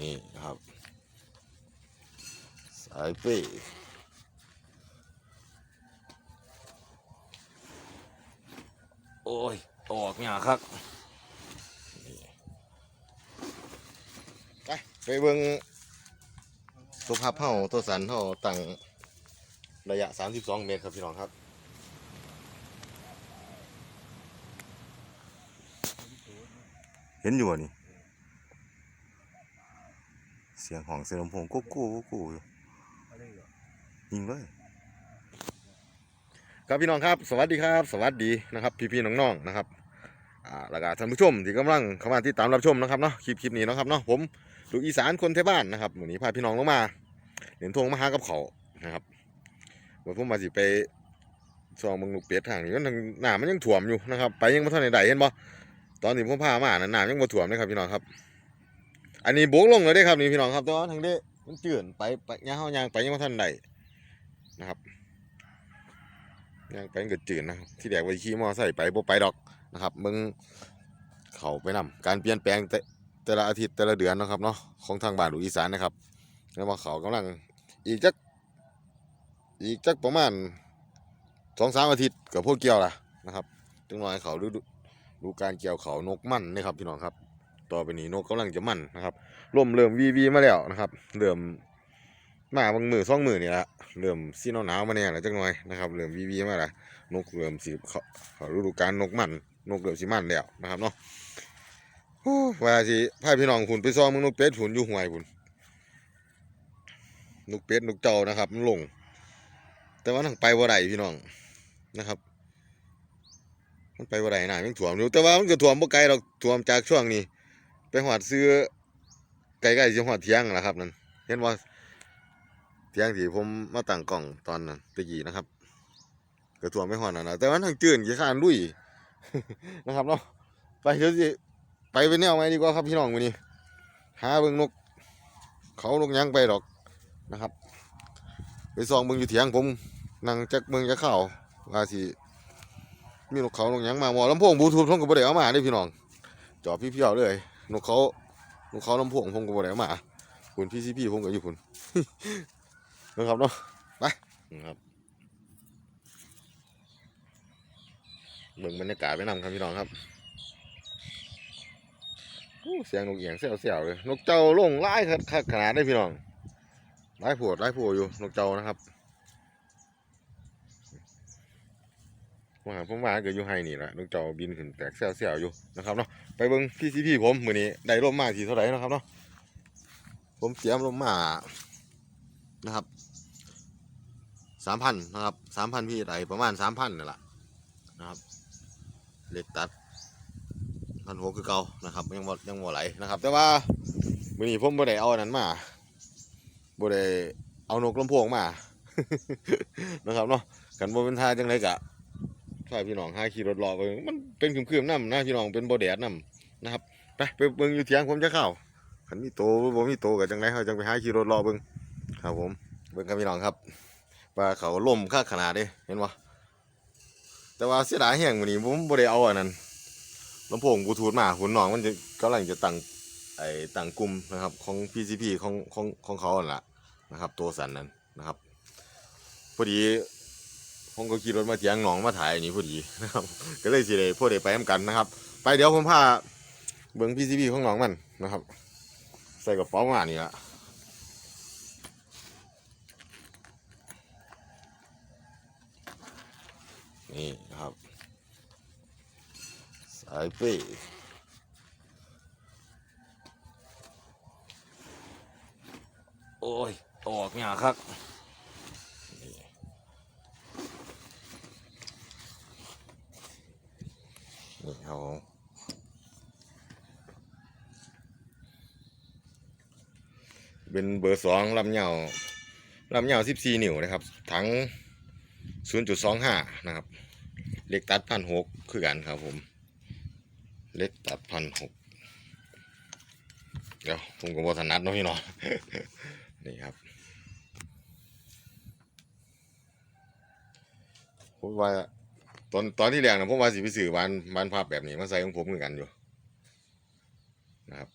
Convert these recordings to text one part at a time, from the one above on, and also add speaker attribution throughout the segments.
Speaker 1: นี่นะครับ สายเป้โอ้ย ออกเนี่ยครับนี่ไปไปเบิ่งตัวภาพเฮาตัวสันเฮาตั้งระยะ 32 เมตรครับพี่น้องครับเห็นอยู่บ่นี่ เสียงของเสียงลำโพงกุ๊กกู้กุ๊กกู้อยู่ยิงเลยครับพี่น้องครับ สวัสดีครับ สวัสดีนะครับ พี่ๆน้องๆนะครับอ่าแล้วก็ท่านผู้ชมที่กำลังเข้ามาที่ตามรับชมนะครับเนาะคลิปคลิปนี้นะครับเนาะผมลูกอีสานคนไทยบ้านนะครับวันนี้พาพี่น้องลงมาเหรียญทงมาหากับเขานะครับเมื่อผมมาสิไปซองมึงลูกเป็ดทางนี้ก็ยังน้ำมันยังถ่วมอยู่นะครับ ไปยังไม่ทันใดเห็นบ่ตอนนี้ผมพามาน่ะน้ำยังบ่ถ่วมเลยครับพี่น้องครับ อันนี้โบกลงเลยเด้ครับนี่พี่น้องครับแต่ว่าทางเด้มันเจือนไปไปย่างเฮายางไปยังบ่ทันใดนะครับยางไปมันก็จืดนะครับที่แรกว่าสิขี่มอไซค์ไปบ่ไปดอกนะครับมึงเขาไปนํการเปลี่ยนแปลงแต่แต่ละอาทิตย์แต่ละเดือนนะครับเนาะของทางบ้านลูกอีสานนะครับแล้วว่าเขากำลังอีกจักอีกจักประมาณสองสามอาทิตย์กับพวกเกี่ยวล่ะนะครับจังน่อยเขาดูดูการเกี่ยวเขานกมั่นนี่ครับพี่น้องครับ ต่อไปนี้นกกำลังจะมั่นนะครับลมเริ่มวีวีมาแล้วนะครับเริ่มมาบางมือสองมือนี่ละเริ่มซีนหนาวมาเนี่ยล้วจังหน่อยนะครับเริ่มวีวีมาแล้วนกเริ่มสิเขาเขาฤดูกาลนกมันนกเริ่มสิมันแล้วนะครับเนาะโอ้ว่าสิพาพี่น้องคุณไปซ้อมมึงนกเป็ดผุนอยู่ห่วยผุนนกเป็ดนกเจ้านะครับมันลง แต่ว่าทางไปบ่ได้พี่น้องนะครับ มันไปบ่ได้นะมันถ่วมอยู่แต่ว่ามันก็ถ่วมบ่ไกลดอกถ่วมจากช่วงนี้ ไปหอดซื้อไก่ไก่สิหอดเที่ยงแหละครับนั่นเห็นว่าเที่ยงที่ผมมาตั้งกล่องตอนนั้นตะกี้นะครับกระถ่วมไปหอดนั่นนะแต่ว่าทางจืนขี้ข้านลุยนะครับเนาะไปเดี๋ยวสิไปเป็นแนวไหมดีกว่าครับพี่น้องวันนี้หาเบิ่งนก เขานกยังไปดอกนะครับ ไปซองเบิ่งอยู่เถียงผมนั่งจักเบิ่งจักเข้าว่าสิมีนกเขานกยังมาหมอลำโพงบลูทูธผมก็บ่ได้เอามาเด้พี่น้องจอบพี่เพียวเลย นกเขานกเขาลำพวงผมก็บ่ได้มาคุณพี่ซีพี่ผมก็อยู่คุณนะครับเนาะไปนะครับเบิ่งบรรยากาศไปนำครับพี่น้องครับเสียงนกเอียงเสียวๆเลยนกเจ้าลงไล่ขนาดได้พี่น้องไล่ผัวไล่ผัวอยู่นกเจ้านะครับ ว่าผมว่าเกิดอยู่ไฮนี่แหละนกเจ้าบินขึ้นแตกเสียวๆอยู่นะครับเนาะไปเบิ่งพี่ซีพี่ผมมือนี้ได้ร่มมาทีเท่าไหร่นะครับเนาะผมเตรียมร่มมานะครับสามพันนะครับสามพันพี่ไดประมาณสามพันนี่แหละนะครับเล็กตัดพันหกคือเก่านะครับยังบ่ยังบ่ไหลนะครับ แต่ว่ามือนี้ผมบ่ได้เอานนั้นมาบ่ได้เอานกลำโพงมานะครับเนาะกันบ่เป็นท่าจังไรกะ ถ้าพี่น้องหาขี่รถรอไปมันเป็นคืมๆน้ำนะพี่น้องเป็นบ่แดดน้ำนะครับไปไปเบิ่งอยู่เถียงผมจะเข้าขันมีโตบ่มีโตกับจังไรเขาจังไปหาขี่รถรอเบิ่งครับผมเบิ่งกับพี่น้องครับว่าเขาล่มค่าขนาดเด้เห็นบ่แต่ว่าเสียดายแห้งมื้อนี้ผมบ่ได้เอาอันนั้นลำโพงบลูทูธมาหุ่นน้องมันจะกำลังจะตั้งไอ้ตั้งกลุ่มนะครับของ PCP ของของของเขาอันล่ะนะครับ ตัวสันนั้นนะครับพอดี ผมก็ขี่รถมาเถียงหนองมาถ่ายนนี้พอดีนะครับ ก็เลยสิได้พวกได้ไปนำกันนะครับ ไปเดี๋ยวผมพาเบิ้งพีซีพีของหนองมันนะครับ ใส่กระเป๋ามานี่ละนี่นะครับ สายเป้โอ้ย ออกเนี่ยครับ นี่ครับผมเป็นเบอร์สองลำเหยาลำเหยาสิบสี่นิ้วนะครับ ถังศูนย์จุดสองห้านะครับ เล็กตัดพันหกคือกันครับผม เล็กตัดพันหกเดี๋ยวผมก็บอถนัดเนาะพี่น้องนี่ครับผมว่า ตอนตอนที่แรกนะผมว่าสิพิสื่อวานวันภาพแบบนี้มาใส่ของผมเหมือนกันอยู่นะครับ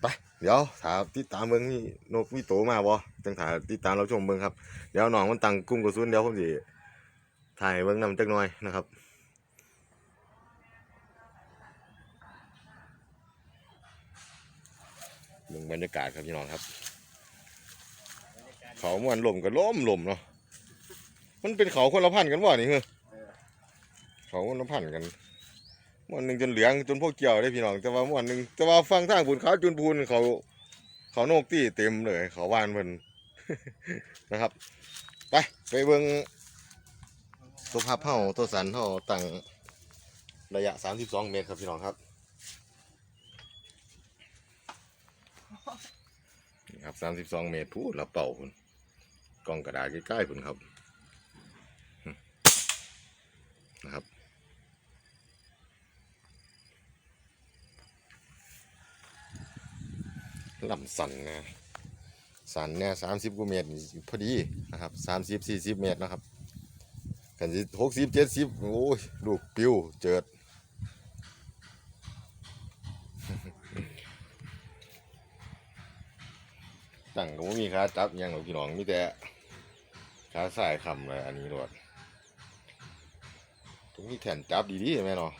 Speaker 1: ไปเดี๋ยวถามติดตามเมืองนี่นกวิโตมาบ่จังถ่ายติดตามเราชมเมืองครับเดี๋ยวนองมันตังกุ้งกระสุนเดี๋ยวผมสิถ่ายเมืองนำจักหน่อยนะครับเมืองบรรยากาศครับพี่น้องครับ เขาม่วนลมก็ล้มลมเนาะมันเป็นเขาคนละพันกันบ่นี่เหรอเขาคนละพันกันม่วนหนึ่งจนเหลืองจนพวกเกี่ยวได้พี่น้องแต่ว่าม่วนหนึ่งแต่ว่าฟังทางพูนเขาจุนพูนเขา เขาโนกตี้เต็มเลย เขาวานเพิ่นนะครับ ไปไปเบิ่งตัวภาพเฮาตัวสันเฮาตั้งระยะ 32 เมตรครับพี่น้องครับนี่ครับสามสิบสองเมตรพูดแล้วเป่าคุณ กล่องกระดาษใกล้ๆคุณครับนะครับลำสันนะสันเนี่ยสามสิบกว่าเมตรพอดีนะครับสามสิบสี่สิบเมตรนะครับกันสิหกสิบเจ็ดสิบโอ้ยลูกปิ้วเจิด ขาจับอิหยังหรอกพี่น้องมีแต่ขาสายคำเลยอันนี้รวดต้องมีแขนจับดีๆไหมเนาะ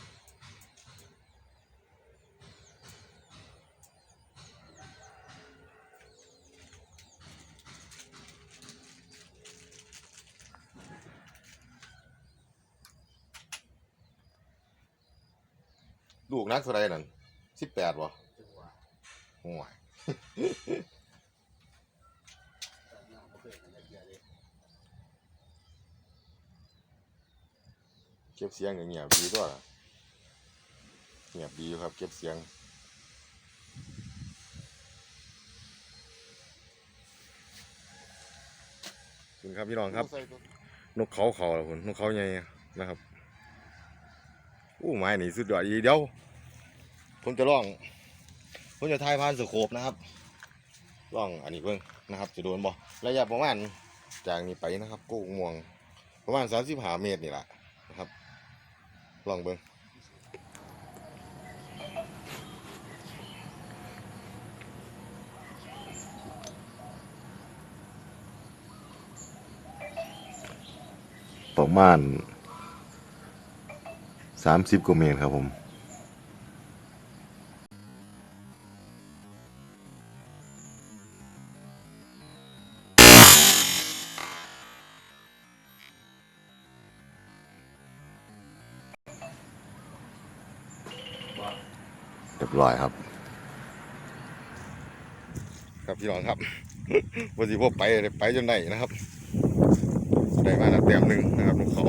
Speaker 1: ลูกนักเท่าไรนั่นสิบแปดวะโอ้ย ก็บเสียงก็เงียบดีด้วยล่ะเงียบดีอยู่ครับ เก็บเสียงคุณครับพี่น้องครับ นกเขาเขาละคุณนกเขาใหญ่นะครับอู้ไม้นี่สุดยอดอีเดียวผมจะลองผมจะทายผ่านสโคปนะครับลองอันนี้เพิ่งนะครับ จะโดนบ่ระยะประมาณจากนี้ไปนะครับ กูม่วง ประมาณสามสิบห้าเมตรนี่แหละนะครับ ลองเบิ้งประมาณสามสิบกว่าเมตรครับผม เรียบร้อยครับ ครับพี่น้องครับวันที่พวกไปไปจนได้นะครับ ได้มาแล้วเต็มหนึ่งนะครับลูกเขา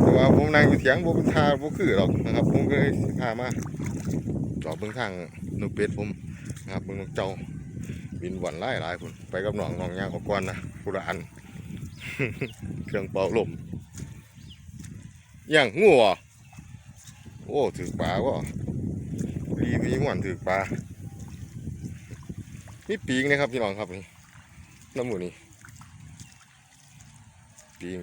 Speaker 1: แต่ว่าผมนั่งอยู่เถียงผมเป็นทาผมคือหรอกนะครับ ผมก็เลยพามาจอบเบื้องทางนกเป็ดผมนะครับเบื้องนกเจ้าบินหวันไล่หลายคนไปกับหนองหนองยางออกก่อนนะผู้ละอันเครื่องเป่าลมอย่างงัวโอ้ถือปลาวะ ปีมีหวานถือปลานี่ปีงนะครับพี่น้องครับนี่น้ำหมูนี่ปีง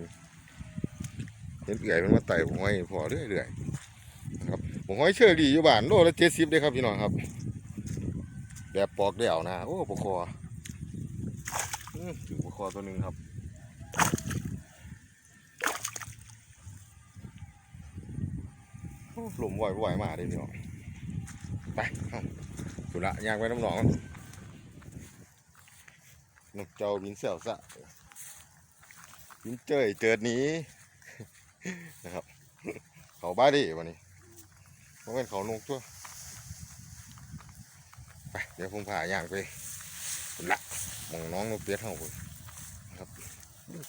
Speaker 1: เห็นเอื่อยมันมาไต่ผมห้อยพอเรื่อยๆนะครับผมห้อยเชอรี่อยู่บ้านโลละเจ็ดสิบเลยครับพี่น้องครับ แบบปอกเดี่ยวนะโอ้ปลาคอถือปลาคอตัวหนึ่งครับหลุมไหวไหวๆมาเลยพี่น้อง ไปสุระยางไปน้ำหนองก่อนนกเจ้าบินเสี่ยวสะบินเจยเจิดหนี้นะครับ เขาบ้าดิวันนี้เพราะเป็นเขานกตัวไปเดี๋ยวผมพาย่างไปสุระมองน้องนกเปียกเท่าไปนะครับ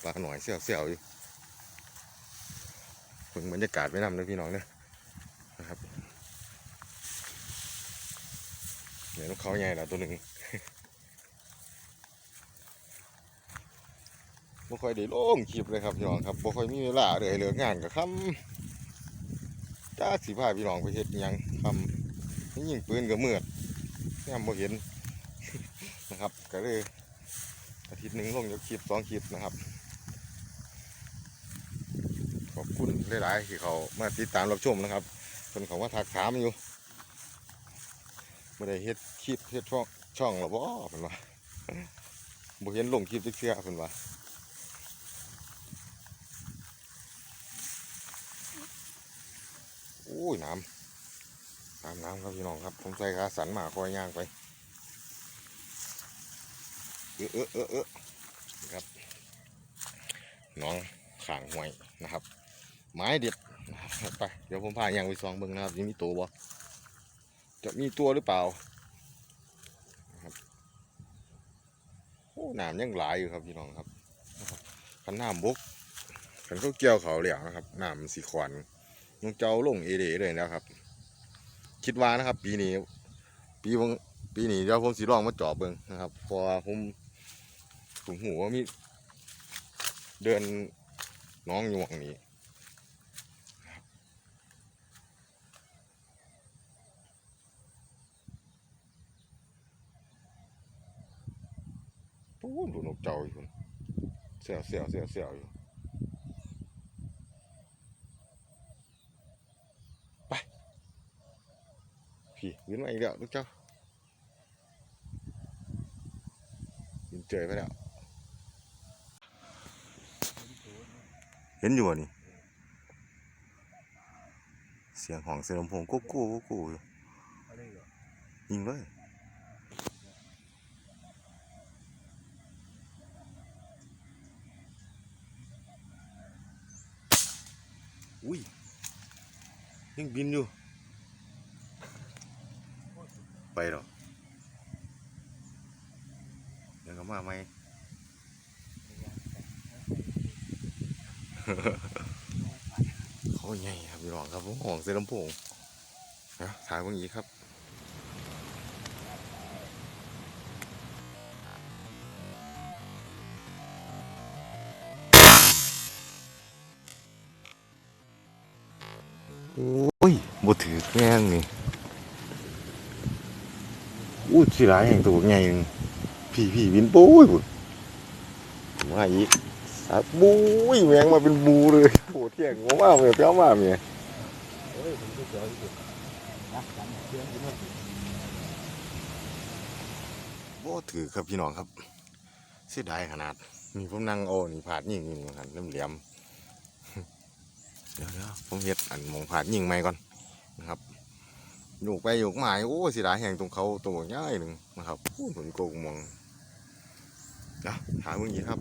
Speaker 1: ปลาหน่อยเสี่ยวเสี่ยวอยู่เพิ่งบรรยากาศไปนำเลยพี่น้องเนี่ยนะครับ เขาใหญ่ละตัวหนึ่งบ่ค่อยได้ลงคลิปเลยครับพี่น้องครับบ่ค่อยมีเวลาเลยเหลืองานกับคำจ้าสิพาพี่น้องไปเฮ็ดยังคำนี่ยิงปืนกับมืดยามบ่เห็นนะครับ ก็เลยอาทิตย์หนึ่งลงยกคลิปสองคลิปนะครับ ขอบคุณหลายๆที่เขามาติดตามรับชมนะครับคนเขาว่าทักถามอยู่ ไม่ได้เฮ็ดคลิปเฮ็ดช่องช่องหรอบ่เพิ่นว่าบ่เห็นลงคลิปจักเทื่อเพิ่นว่าโอ้ยน้ำน้ำน้ำครับพี่น้องครับผมใส่ขาสันหมาคอยย่างไปเออเออเออเออครับน้องข่างห่วยนะครับ ไม้เด็ดไปเดี๋ยวผมพาย่างไปซองเบิ่งนะครับยังมีตัวบ่ จะมีตัวหรือเปล่าโอ้น้ำยังหลายอยู่ครับพี่น้องครับขันน้ำบกขันเขาเกี่ยวเขาเหลี่ยนะครับน้ำสีขวัญนกเจ้าลงเอเดเลยแล้วครับ คิดว่านะครับ ปีนี้ ปีวงปีนี้เดี๋ยวผมสีลองมาจอบเบิงนะครับ พอผมผมหูว่ามีเดินน้องอยู่หวังนี้ ปูนดูนกเจ้าอยู่พุ่นเสียวเสียวเสียวเสียวอยู่ไปพี่วินมาอีกแล้วลูกเจ้าวินเจอไปแล้วเห็นอยู่บ่นี่เสียงของเสียงลำโพงกุ๊กกู้กุ๊กกู้อยู่ยิงเลยอุ้ย ยังบินอยู่ ไปหรอเดี๋ยวก็มาไหม เขาใหญ่ครับพี่น้องครับผมของเซลำโพงนะถ่ายเบางอีกครับ โอ้ยบ่ถือแม่งนี่อู้สิหลายแห่งตัวใหญ่หนึ่งพี่พี่วินปุ้ยบุญมาอีกอะบูยแมงมาเป็นบูเลยโหเที่ยงงมากเลยเปี้ยวมากเนี่ย
Speaker 2: โอ้ยผมก็เจออยู่นะกันเพื่อนที่นู่น
Speaker 1: โอ้ถือครับพี่น้องครับเสียดายขนาดนี่ผมนั่งโอ้นี่ผาดยิงอยู่นี่ครับเล่มเหลี่ยมๆ เดี๋ยวเดี๋ยวผมเฮ็ดอันมองผาดยิงไม่ก่อนนะครับโยกไปโยกมาโอ้สียดายแห่งตรงเขาตัวใหญ่หนึ่งนะครับโอ้ผมโกงมองนะหามเมื่อกี้ครับ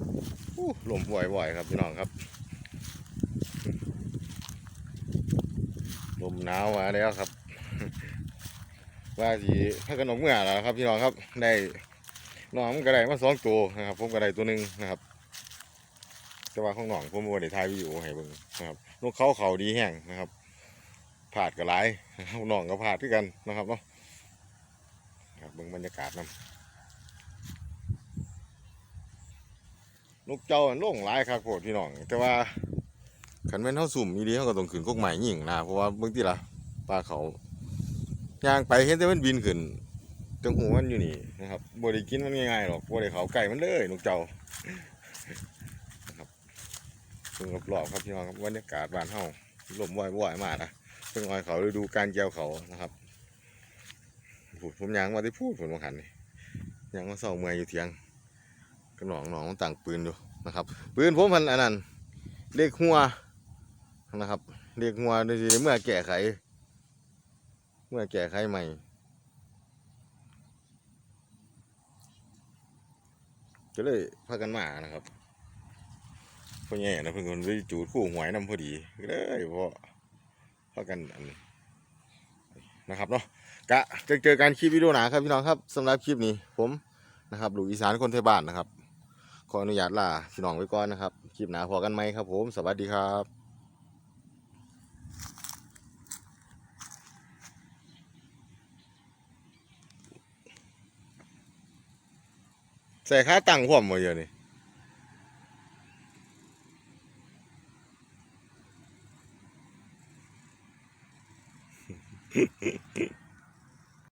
Speaker 1: โอ้ลมบ่อยๆครับพี่น้องครับลมหนาวมาแล้วครับ ว่าสีถ้าขนมเมื่อแล้วครับพี่น้องครับได้น้องก็ได้มาสองตัวนะครับ ผมก็ได้ตัวหนึ่งนะครับแต่ว่าของน้องผมบ่ได้ถ่ายวิดีโอให้เบิ่งนะครับ นกเขาเขาดีแห้งนะครับผาดก็หลายน้องก็ผาดด้วยกันนะครับเนาะครับเบิ่งบรรยากาศนํนกเจ้าอันโล่งหลายครับโพดพี่น้อง แต่ว่าขันแม่นเท่าสุ่มอีดีเขาก็ต้องขึ้นกกใหม่ยิ่งนะเพราะว่าเบิ่งที่ละปลาเขาย่างไปเห็นแต่มันบินขึ้นจังหูมันอยู่นี่นะครับบ่ได้กินมันง่ายๆหรอกบ่ได้เขาไก่มันเลยนกเจ้า พิ่งรอบๆครับพี่น้องครับบรรยากาศบ้านเฮาลมว่อยๆมากนะเพิ่งอ้อยเขาฤดูการเกี่ยวเขานะครับพูดผมยางมาได้พูดผมมาขันนี่ยางมาเศร้าเมื่อยอยู่เถียงก็หน่องหนองต่างปืนอยู่นะครับ ปืนผมพันอันนั้นเรียกหัวนะครับเรียกหัวโดยที่เมื่อแก้ไข เมื่อแก้ไขใหม่ก็เลยพากันมานะครับ พ่อแง่นะเพิ่งคนไปจูดคู่หวยน้ำพอดีเลยเพราะพากันอันนะครับเนาะกะจะเจอกันคลิปวิดีโอหนาครับพี่น้องครับสำหรับคลิปนี้ผมนะครับหลูกอีสานคนไทยบ้านนะครับ ขออนุญาตลาพี่น้องไว้ก่อนนะครับคลิปหนาพอกันไหมครับ ผมสวัสดีครับใส่ค่าตังค์พร้อมมาเยอะนี่ Hehehehe.